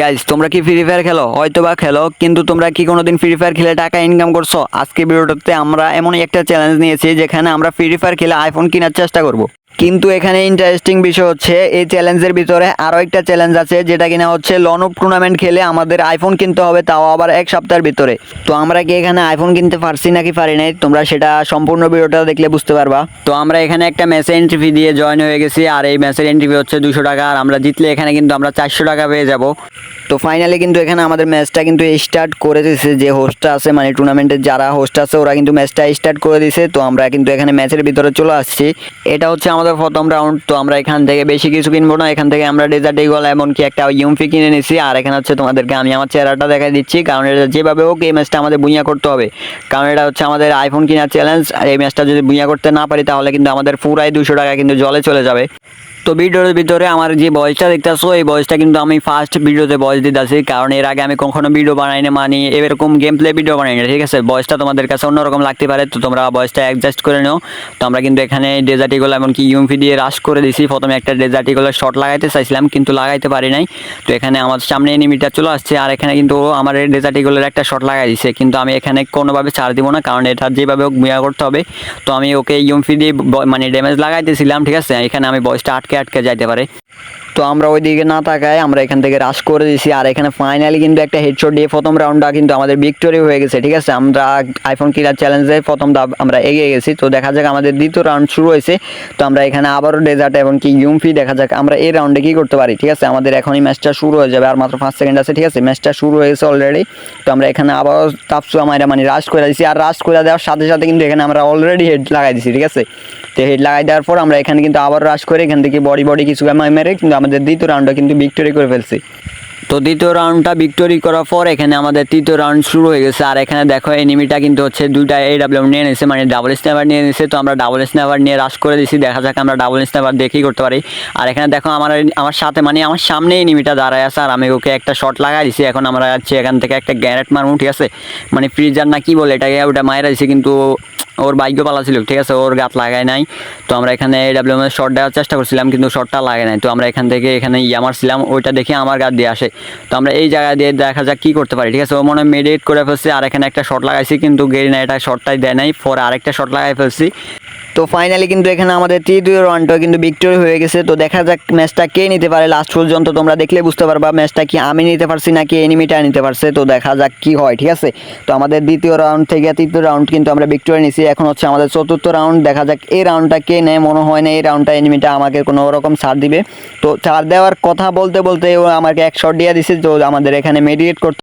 Guys তোমরা কি free fire খেলো? হয়তো বা খেলো, কিন্তু তোমরা কি কোনোদিন ফ্রি ফায়ার খেলে টাকা ইনকাম করছ? আজকে ভিডিওটাতে আমরা এমনই একটা চ্যালেঞ্জ নিয়েছি, যেখানে আমরা ফ্রি ফায়ার খেলে আইফোন কেনার চেষ্টা করব। কিন্তু এখানে ইন্টারেস্টিং বিষয় হচ্ছে, এই চ্যালেঞ্জের ভিতরে আরও একটা চ্যালেঞ্জ আছে, যেটা কিনা হচ্ছে লনপ টুর্নামেন্ট খেলে আমাদের আইফোন কিনতে হবে, তাও আবার এক সপ্তাহের ভিতরে। তো আমরা কি এখানে আইফোন কিনতে পারছি নাকি পারি নাই? তোমরা সেটা সম্পূর্ণ ভিডিওটা দেখলে বুঝতে পারবা। তো আমরা এখানে একটা ম্যাচে এন্ট্রি ফি দিয়ে জয়েন হয়ে গেছি, আর এই ম্যাচের এন্ট্রি ফি হচ্ছে দুশো টাকা, আর আমরা জিতলে এখানে কিন্তু আমরা চারশো টাকা পেয়ে যাব। তো ফাইনালি কিন্তু এখানে আমাদের ম্যাচটা কিন্তু স্টার্ট করে দিয়েছে যে হোস্টটা আছে মানে টুর্নামেন্টের যারা হোস্ট আছে, ওরা কিন্তু ম্যাচটা স্টার্ট করে দিয়েছে তো আমরা কিন্তু এখানে ম্যাচের ভিতরে চলে আসছি। এটা হচ্ছে আমাদের প্রথম রাউন্ড তো আমরা এখান থেকে বেশি কিছু কিনবো না। এখান থেকে আমরা ডেজার্ট ইগল এমনকি একটা ইউমফি কিনে নিছি। আর এখানে হচ্ছে তোমাদেরকে আমি আমার চেহারাটা দেখাই দিচ্ছি। কারণ এটা যেভাবে হোক, এই ম্যাচটা আমাদের বুইয়া করতে হবে। কারণ এটা হচ্ছে আমাদের আইফোন কেনার চ্যালেঞ্জ আর এই ম্যাচটা যদি বুইয়া করতে না পারি, তাহলে কিন্তু আমাদের পুরাই দুশো টাকা কিন্তু জলে চলে যাবে। তো ভিডিওর ভিতরে আমার যে বয়সটা দেখতেছো, এই বয়সটা কিন্তু আমি ফার্স্ট ভিডিওতে বয়স দিতেছি। কারণ এর আগে আমি কখনো ভিডিও বানাই না মানে এরকম গেম প্লে ভিডিও বানাই না ঠিক আছে? বয়সটা তোমাদের কাছে অন্যরকম লাগতে পারে, তো তোমরা বয়সটা অ্যাডজাস্ট করে নাও। তো আমরা কিন্তু এখানে ডেজার্টিগুলো এমনকি ইউমফি দিয়ে রাশ করে দিছি। প্রথমে একটা ডেজার্টিগুলোর শট লাগাইতে চাইছিলাম, কিন্তু লাগাইতে পারি নাই। তো এখানে আমার সামনে এনিমিটা চলে আসছে, আর এখানে কিন্তু আমার ডেজার্টিগুলোর একটা শট লাগাই দিছে। কিন্তু আমি এখানে কোনোভাবে ছাড় দিব না, কারণ এটা যেভাবে হোক মিয়া করতে হবে। তো আমি ওকে ইউমফি দিয়ে মানে ড্যামেজ লাগাইতেছিলাম, ঠিক আছে? এখানে আমি বয়সটা আটকে আটকে যাইতে পারে। তো আমরা ওই দিকে না তাকাই আমরা এখান থেকে রাশ করে দিয়েছি আর এখানে ফাইনালি কিন্তু একটা হেডশট দিয়ে প্রথম রাউন্ডটা কিন্তু আমাদের ভিক্টোরি হয়ে গেছে, ঠিক আছে? আমরা আইফোন কিলার চ্যালেঞ্জে প্রথম ধাপ আমরা এগিয়ে গেছি। তো দেখা যাক আমাদের দ্বিতীয় রাউন্ড শুরু হয়েছে। তো আমরা এখানে আবারও ডেজার্ট এবং কি ইউমফি দেখা যাক আমরা এই রাউন্ডে কি করতে পারি, ঠিক আছে? আমাদের এখনই ম্যাচটা শুরু হয়ে যাবে। আর মাত্র পাঁচ সেকেন্ড আছে, ঠিক আছে? ম্যাচটা শুরু হয়ে গেছে অলরেডি তো আমরা এখানে আবারও তাপসু আমরা মানে রাশ করে দিয়েছি আর রাশ করে দেওয়ার সাথে সাথে কিন্তু এখানে আমরা অলরেডি হেড লাগাই দিয়েছি ঠিক আছে? তো হেড লাগাই দেওয়ার পর আমরা এখানে কিন্তু আবার রাশ করে এখান থেকে বডি বডি কিছু মেরে কিন্তু আমাদের দ্বিতীয় রাউন্ডটা কিন্তু ভিক্টোরি করে ফেলছি। তো দ্বিতীয় রাউন্ডটা ভিক্টোরি করার পর এখানে আমাদের তৃতীয় রাউন্ড শুরু হয়ে গেছে। আর এখানে দেখো এনিমিটা কিন্তু হচ্ছে দুইটা এই ডাব্লিউ নিয়ে নিয়েছে মানে ডাবল স্ন্যাপার নিয়ে নিয়েছে তো আমরা ডাবল স্ন্যাপার নিয়ে রাশ করে দিছি, দেখা যাক আমরা ডাবল স্ন্যাপার দেখেই করতে পারি। আর এখানে দেখো, আমার আমার সাথে মানে আমার সামনে এনিমিটা দাঁড়ায় আছে, আর আমি ওকে একটা শট লাগাই দিছি। এখন আমরা যাচ্ছি এখান থেকে একটা গ্যারেট মারমু, ঠিক আছে? মানে ফ্রিজার না কি বলে, এটাকে ওটা মায়েরা দিছি, কিন্তু ওর বাইকও পালা ছিল, ঠিক আছে? ওর গাত লাগায় নাই। তো আমরা এখানে ডাব্লিউ এম শট দেওয়ার চেষ্টা করছিলাম, কিন্তু শর্টটা লাগে নাই। তো আমরা এখান থেকে এখানে ইয়া মারছিলাম, ওইটা দেখে আমার গাত দিয়ে আসে। তো আমরা এই জায়গা দিয়ে দেখা যাক কী করতে পারি, ঠিক আছে? ও মনে হয় মেডিট করে ফেলছি, আর এখানে একটা শর্ট লাগাইছি, কিন্তু গেরি না এটা শর্টটাই দেয় নাই। পরে আরেকটা শর্ট লাগাই ফেলছি। তো ফাইনালি কিন্তু এখানে আমাদের তৃতীয় রাউন্ডটা কিন্তু ভিক্টোরি হয়ে গেছে। তো দেখা যাক ম্যাচটা কে নিতে পারে লাস্ট পর্যন্ত। তোমরা দেখলে বুঝতে পারবা ম্যাচটা কি আমি নিতে পারছি নাকি এনিমিটা নিতে পারছে। তো দেখা যাক কি হয়, ঠিক আছে? তো আমাদের দ্বিতীয় রাউন্ড থেকে তৃতীয় রাউন্ড কিন্তু আমরা ভিক্টোরি নিছি। এখন হচ্ছে আমাদের চতুর্থ রাউন্ড দেখা যাক এই রাউন্ডটা কে নেয়, মনে হয় না এই রাউন্ডটা এনিমিটা আমাকে কোনো রকম ছাড় দিবে। তো ছাড় দেওয়ার কথা বলতে বলতে ও আমাকে এক শট দিয়ে দিছে। তো আমাদের এখানে মেডিয়েট করতে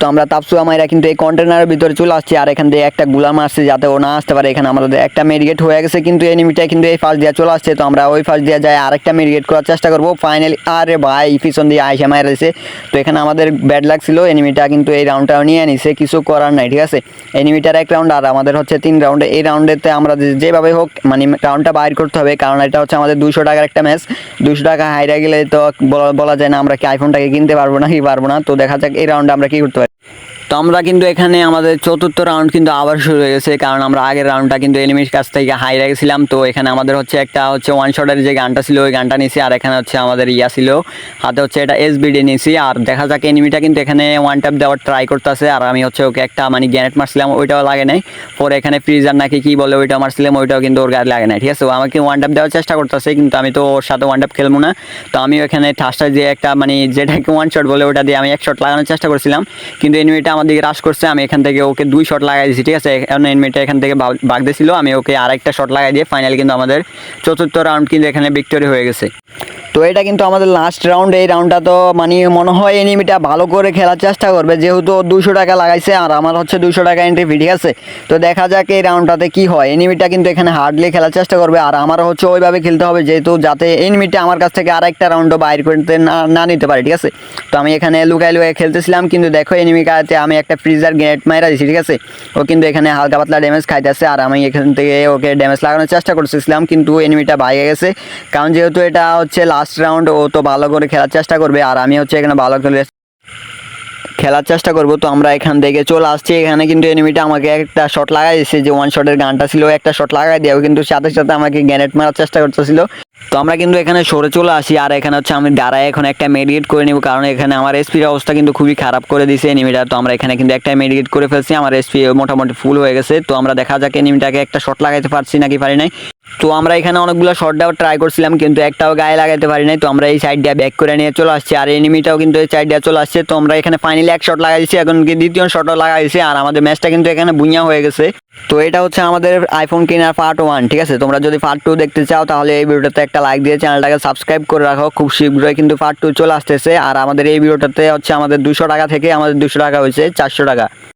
তো আমরা তাপসু আমাইরা কিন্তু এই কন্টেনারের ভিতরে চলে আসছি। আর এখান থেকে একটা গুলা মারছি যাতে ও না আসতে পারে। এখানে আমাদের একটা মেডিকেট হয়ে গেছে। কিন্তু এনিমিটা কিন্তু এই ফার্স্ট দিয়ে চলে আসছে। তো আমরা ওই ফার্স্ট দিয়ে যাই, আরেকটা মেডিকেট করার চেষ্টা করব। ফাইনালি আরে ভাই, পিছন দিয়ে আইসা মারা দিয়েছে তো এখানে আমাদের ব্যাড লাগ ছিল এনিমিটা কিন্তু এই রাউন্ডটাও নিয়ে নিছে, কিছু করার নাই, ঠিক আছে? এনিমিটার এক রাউন্ড আর আমাদের হচ্ছে তিন রাউন্ডে এই রাউন্ডেতে আমরা যেভাবে হোক মানে রাউন্ডটা বাইর করতে হবে, কারণ এটা হচ্ছে আমাদের দুশো টাকার একটা ম্যাচ দুশো টাকা হাইরা গেলে তো বলা যায় না আমরা কি আইফোনটাকে কিনতে পারব না কি পারব না। তো দেখা যাক এই রাউন্ডে আমরা কি করতে পারি। তো আমরা কিন্তু এখানে আমাদের চতুর্থ রাউন্ড কিন্তু আবার শুরু হয়ে গেছে, কারণ আমরা আগের রাউন্ডটা কিন্তু এনিমির কাছ থেকে হাই রেখেছিলাম। তো এখানে আমাদের হচ্ছে একটা হচ্ছে ওয়ান শটের যে গানটা ছিল, ওই গানটা নিয়েছি আর এখানে হচ্ছে আমাদের ইয়া ছিল, হাতে হচ্ছে এটা এসবিডি নিয়েছি আর দেখা যাক এনিমিটা কিন্তু এখানে ওয়ান ট্যাপ দেওয়ার ট্রাই করতেছে, আর আমি হচ্ছে ওকে একটা মানে গ্যানেট মারছিলাম, ওইটাও লাগে নাই। পরে এখানে ফ্রিজার নাকি কি বলে ওইটাও মারছিলাম, ওইটাও কিন্তু ওর গায়ে লাগে নাই, ঠিক আছে? ও আমাকে ওয়ান ট্যাপ দেওয়ার চেষ্টা করতেছে, কিন্তু আমি তো ওর সাথে ওয়ান ট্যাপ খেলব না। তো আমি ওখানে ঠাসটা যে একটা মানে যেটাকে ওয়ান শট বলে ওটা দিয়ে আমি এক শট লাগানোর চেষ্টা করছিলাম, কিন্তু এনিমিটা আমার দিকে রাশ করছে, আমি এখান থেকে ওকে দুই শট লাগাই দিয়েছি, ঠিক আছে? এখন এনিমিটা এখান থেকে বাগ দিয়েছিল, আমি ওকে আরেকটা শট লাগাই দিয়ে ফাইনাল কিন্তু আমাদের চতুর্থ রাউন্ড কিন্তু এখানে ভিক্টোরি হয়ে গেছে। তো এটা কিন্তু আমাদের লাস্ট রাউন্ড এই রাউন্ডটা তো মানে মনে হয় এনিমিটা ভালো করে খেলার চেষ্টা করবে, যেহেতু দুশো টাকা লাগাইছে আর আমার হচ্ছে দুশো টাকা এন্ট্রি ফি ঠিক আছে? তো দেখা যাক এই রাউন্ডটাতে কি হয়। এনিমিটা কিন্তু এখানে হার্ডলি খেলার চেষ্টা করবে আর আমারও হচ্ছে ওইভাবে খেলতে হবে, যেহেতু যাতে এনিমিটা আমার কাছ থেকে আরেকটা রাউন্ডও বাইর করতে না না নিতে পারে, ঠিক আছে? তো আমি এখানে লুকাই লুকাই খেলতেছিলাম, কিন্তু দেখো এনিমিকাতে আমি একটা ফ্রিজার গ্রেনেড মাইরা দিছি, ঠিক আছে? ও কিন্তু এখানে হালকা পাতলা ড্যামেজ খাইতেছে আর আমি এখান থেকে ওকে ড্যামেজ লাগানোর চেষ্টা করতেছিলাম কিন্তু এনিমিটা বাইরে গেছে। কারণ যেহেতু এটা হচ্ছে লাস্ট রাউন্ড ও তো ভালো করে খেলার চেষ্টা করবে আর আমি হচ্ছে এখানে ভালো খেলে খেলার চেষ্টা করব, তো আমরা এখান থেকে চলে আসছি। এখানে কিন্তু এনিমিটা আমাকে একটা শট লাগাই দিয়েছে, যে ওয়ান শটের গানটা ছিল, একটা শট লাগাই দেওয়া কিন্তু সাথে সাথে আমাকে গ্যানেট মারার চেষ্টা করতেছিল। তো আমরা কিন্তু এখানে সরে চলে আসি, আর এখানে হচ্ছে আমি দাঁড়ায় এখন একটা মেডিকেট করে নিব, কারণ এখানে আমার এসপির অবস্থা কিন্তু খুবই খারাপ করে দিয়েছে এনিমিটা তো আমরা এখানে কিন্তু একটা মেডিকেট করে ফেলছি, আমার এসপি মোটামুটি ফুল হয়ে গেছে। তো আমরা দেখা যাক এনিমিটাকে একটা শট লাগাইতে পারছি নাকি পারি নাই। তো আমরা এখানে অনেকগুলো শট দেওয়ার ট্রাই করছিলাম, কিন্তু একটাও গায়ে লাগাইতে পারি নাই। তো আমরা এই সাইড দিয়ে ব্যাক করে নিয়ে চলে আসছি, আর এনিমিটাও কিন্তু এই সাইড দিয়ে চলে আসছে। তো আমরা এখানে ফাইনালি এক শট লাগাই দিচ্ছি এখন কি দ্বিতীয় শটও লাগাই দিচ্ছি আর আমাদের ম্যাচটা কিন্তু এখানে বুইয়া হয়ে গেছে। তো এটা হচ্ছে আমাদের আইফোন কেনার পার্ট ওয়ান ঠিক আছে? তোমরা যদি পার্ট টু দেখতে চাও, তাহলে এই ভিডিওটাতে একটা লাইক দিয়ে চ্যানেলটাকে সাবস্ক্রাইব করে রাখো। খুব শীঘ্রই কিন্তু পার্ট টু চলে আসতেছে, আর আমাদের এই ভিডিওটাতে হচ্ছে আমাদের দুশো টাকা থেকে আমাদের দুশো টাকা হয়েছে, চারশো টাকা।